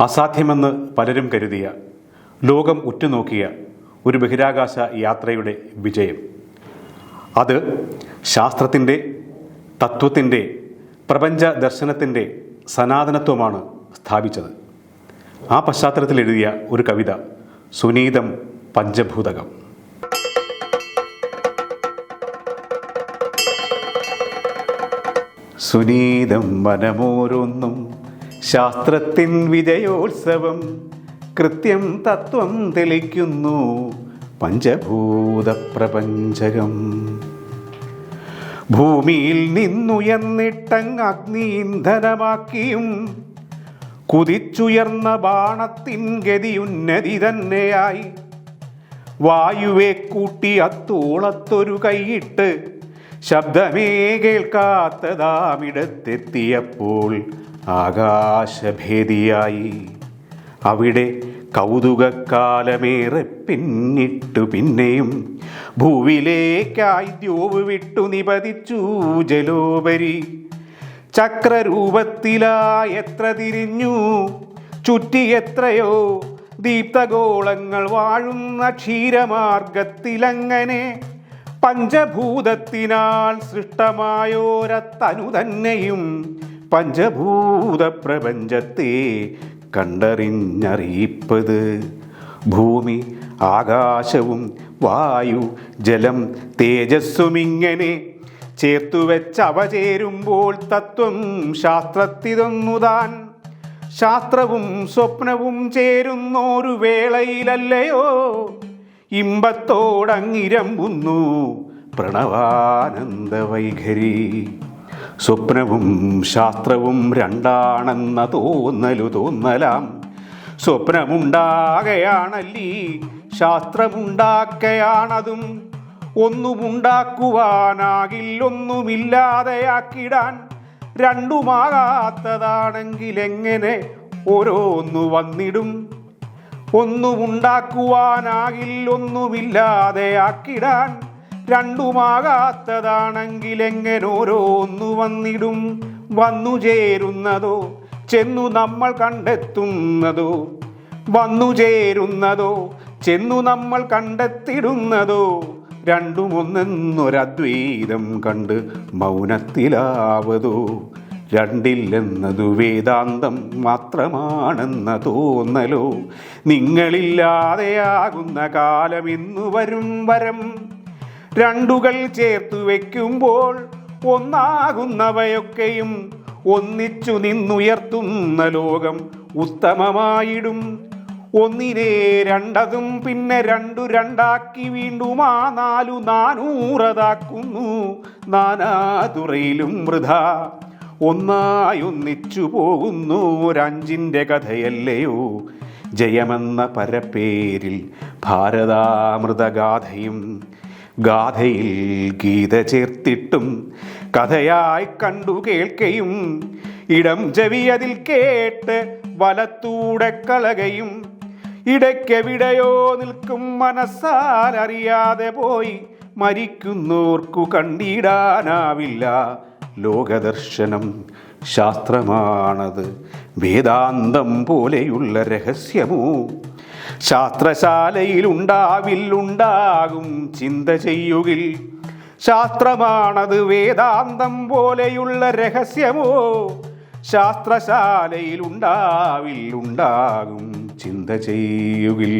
അസാധ്യമെന്ന് പലരും കരുതിയ ലോകം ഉറ്റുനോക്കിയ ഒരു ബഹിരാകാശ യാത്രയുടെ വിജയം. അത് ശാസ്ത്രത്തിന്റെ തത്വത്തിന്റെ പ്രപഞ്ച ദർശനത്തിന്റെ സനാതനത്വമാണ് സ്ഥാപിച്ചത്. ആ പശ്ചാത്തലത്തിൽ എഴുതിയ ഒരു കവിത സുനീതം പഞ്ചഭൂതകം. സുനീതം വനമോരോന്നും ശാസ്ത്രത്തിൻ വിജയോത്സവം കൃത്യം തത്വം തെളിക്കുന്നു പഞ്ചഭൂത പ്രപഞ്ചകം ഭൂമിയിൽ നിന്നുയർന്നിട്ടങ് അഗ്നി ഇന്ധനമാക്കിയും കുതിച്ചുയർന്ന ബാണത്തിൻ ഗതിയുന്നതി തന്നെയായി. വായുവെ കൂട്ടി അത്തോളത്തൊരു കൈയിട്ട് ശബ്ദമേ കേൾക്കാത്തതാമിടത്തെത്തിയപ്പോൾ ആകാശഭേദിയായി. അവിടെ കൗതുകക്കാലമേറെ പിന്നിട്ടു പിന്നെയും ഭൂവിലേക്കായി ദ്യോവ് വിട്ടു നിപതിച്ചു ജലോപരി. ചക്രരൂപത്തിലായി എത്ര തിരിഞ്ഞു ചുറ്റി എത്രയോ ദീപ്തഗോളങ്ങൾ വാഴുന്ന ക്ഷീരമാർഗത്തിലങ്ങനെ പഞ്ചഭൂതത്തിനാൽ സൃഷ്ടമായോരത്തനു തന്നെയും പഞ്ചഭൂത പ്രപഞ്ചത്തെ കണ്ടറിഞ്ഞറിയിപ്പത്. ഭൂമി ആകാശവും വായു ജലം തേജസ്സുമിങ്ങനെ ചേർത്തുവെച്ചവ ചേരുമ്പോൾ തത്വം ശാസ്ത്രത്തിതൊന്നുതാൻ. ശാസ്ത്രവും സ്വപ്നവും ചേരുന്നോരു വേളയിലല്ലയോ? ഇമ്പത്തോടങ്ങിരമ്പുന്നു പ്രണവാനന്ദ വൈഖരി സ്വപ്നവും ശാസ്ത്രവും രണ്ടാണെന്ന തോന്നലു തോന്നലാം. സ്വപ്നമുണ്ടാകയാണല്ലീ ശാസ്ത്രമുണ്ടാക്കയാണതും. ഒന്നുമുണ്ടാക്കുവാനാകില്ലൊന്നുമില്ലാതെയാക്കിടാൻ രണ്ടുമാകാത്തതാണെങ്കിലെങ്ങനെ ഓരോന്നു വന്നിടും. ഒന്നുമുണ്ടാക്കുവാനാകിൽ ഓരോന്നു വന്നിടും വന്നു ചേരുന്നതോ ചെന്നു നമ്മൾ കണ്ടെത്തുന്നതോ. വന്നു ചേരുന്നതോ ചെന്നു നമ്മൾ കണ്ടെത്തിടുന്നതോ. രണ്ടുമൊന്നെന്നൊരദ്വൈതം കണ്ട് മൗനത്തിലാവതോ. രണ്ടില്ലെന്നതു വേദാന്തം മാത്രമാണെന്ന തോന്നലോ നിങ്ങളില്ലാതെയാകുന്ന കാലം ഇന്നു വരും വരം. രണ്ടുകൾ ചേർത്തു വയ്ക്കുമ്പോൾ ഒന്നാകുന്നവയൊക്കെയും ഒന്നിച്ചു നിന്നുയർത്തുന്ന ലോകം ഉത്തമമായിടും. ഒന്നിനെ രണ്ടതും പിന്നെ രണ്ടു രണ്ടാക്കി വീണ്ടും ആ നാലു നാനൂറതാക്കുന്നു. നാനാതുറയിലും വൃഥ. ഒന്നായി ഒന്നിച്ചു പോകുന്നു. ഒരഞ്ചിന്റെ കഥയല്ലയോ? ജയമെന്ന പരപ്പേരിൽ ഭാരതാമൃതഗാഥയും ഗാഥയിൽ ഗീത ചേർത്തിട്ടും കഥയായി കണ്ടു കേൾക്കയും ഇടം ചെവി അതിൽ കേട്ട് വലത്തൂടെ കളകയും ഇടയ്ക്കെവിടെയോ നിൽക്കും മനസ്സാൽ അറിയാതെ പോയി മരിക്കുന്നോർക്കു കണ്ടിടാനാവില്ല ലോകദർശനം ശാസ്ത്രമാണത്. വേദാന്തം പോലെയുള്ള രഹസ്യമോ ശാസ്ത്രശാലയിലുണ്ടാവില്ലുണ്ടാകും ചിന്ത ചെയ്യുകിൽ. ശാസ്ത്രമാണത് വേദാന്തം പോലെയുള്ള രഹസ്യമോ? ശാസ്ത്രശാലയിൽ ഉണ്ടാവില്ലുണ്ടാകും ചിന്ത ചെയ്യുകിൽ.